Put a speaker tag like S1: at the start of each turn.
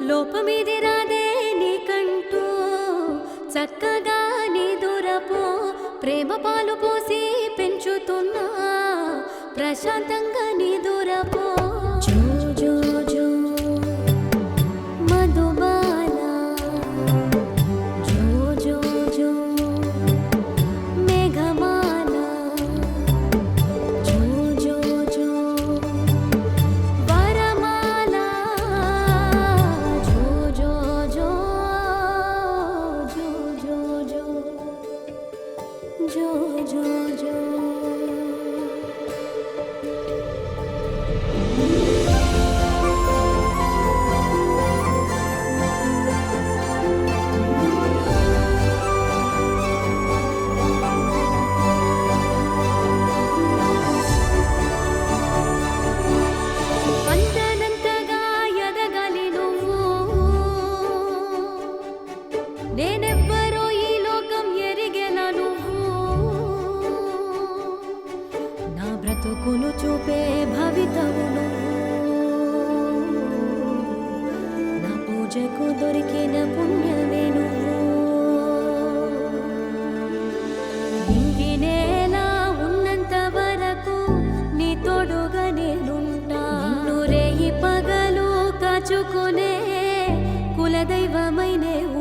S1: లోపమిది రాదే నీకంటూ చక్కగా నీ దూరపు ప్రేమ పాలు పోసి పెంచుతున్నా ప్రశాంతంగా నీ దూరపో నేనెవ్వరో ఈ లోకం ఎరిగెన నువ్వు. నా బ్రతుకును చూపే భవితవు నా పూజకు దొరికిన పుణ్యమే నువ్వు. ఇంగినేలా ఉన్నంత వరకు నీ తోడుగా నేనుంటా నిన్ను రేయి పగలు కాచుకునే కులదైవమైనే ఉంటా